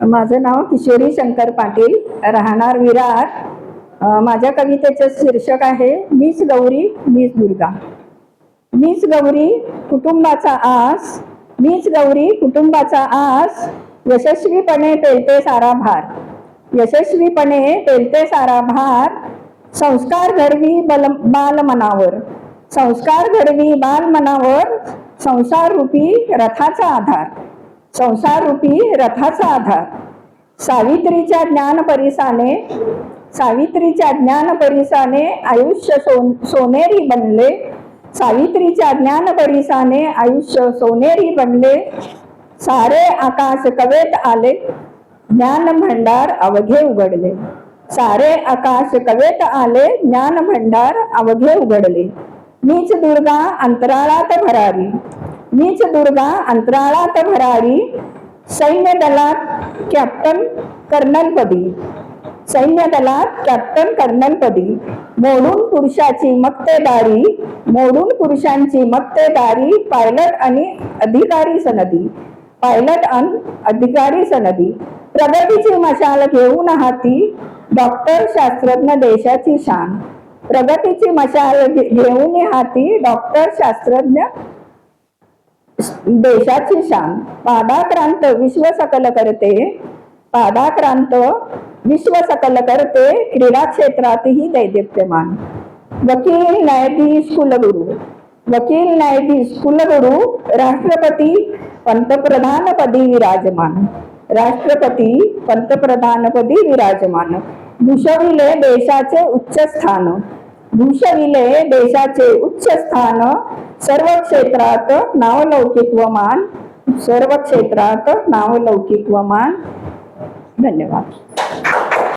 माझं नाव किशोरी शंकर पाटील राहणार विरार. माझ्या कवितेचं शीर्षक आहे मीच गौरी मीच दुर्गा. मीच गौरी कुटुंबाचा आस. मीच गौरी कुटुंबाचा आस. यशस्वीपणे पेलते सारा भार. यशस्वीपणे पेलते सारा भार. संस्कार घडवी बल बाल मनावर संस्कार घडवी बाल मनावर संसार रूपी रथाचा आधार. संसार रूपी रथाचा आधार. सावित्रीच्या ज्ञान परिसाने सावित्रीच्या ज्ञान परिसाने आयुष्य सोन सोनेरी बनले. सावित्रीच्या ज्ञान परिसाने आयुष्य सोनेरी बनले. सारे आकाश कवेत आले. ज्ञान भंडार अवघे उघडले. सारे आकाश कवेत आले. ज्ञान भंडार अवघे उघडले. मीच दुर्गा अंतराळात भरारी मीच दुर्गा अंतराळात भरारी सैन्य दलात कॅप्टन कर्नलपदी सैन्य दलात कॅप्टन कर्नलपदी मोडून पुरुषाची मक्तेदारी मोडून पुरुषांची मक्तेदारी पायलट आणि अधिकारी सनदी. पायलट आणि अधिकारी सनदी. प्रगतीची मशाल घेऊन हाती. डॉक्टर शास्त्रज्ञ देशाची शान. प्रगतीची मशाल घेऊन हाती डॉक्टर शास्त्रज्ञ देशाची शान. पादाक्रांत विश्व सकल करते. पादाक्रांत विश्व सकल करते. क्रीडा क्षेत्रातही दैदिप्यमान. वकील न्यायाधीश कुलगुरू. वकील न्यायाधीश कुलगुरू राष्ट्रपती पंतप्रधानपदी विराजमान. राष्ट्रपती पंतप्रधानपदी विराजमान. भूषविले देशाचे उच्च स्थान. भूषविले देशाचे उच्च स्थान सर्व क्षेत्रात नावलौकिकवमान सर्व क्षेत्रात नावलौकिकवमान धन्यवाद.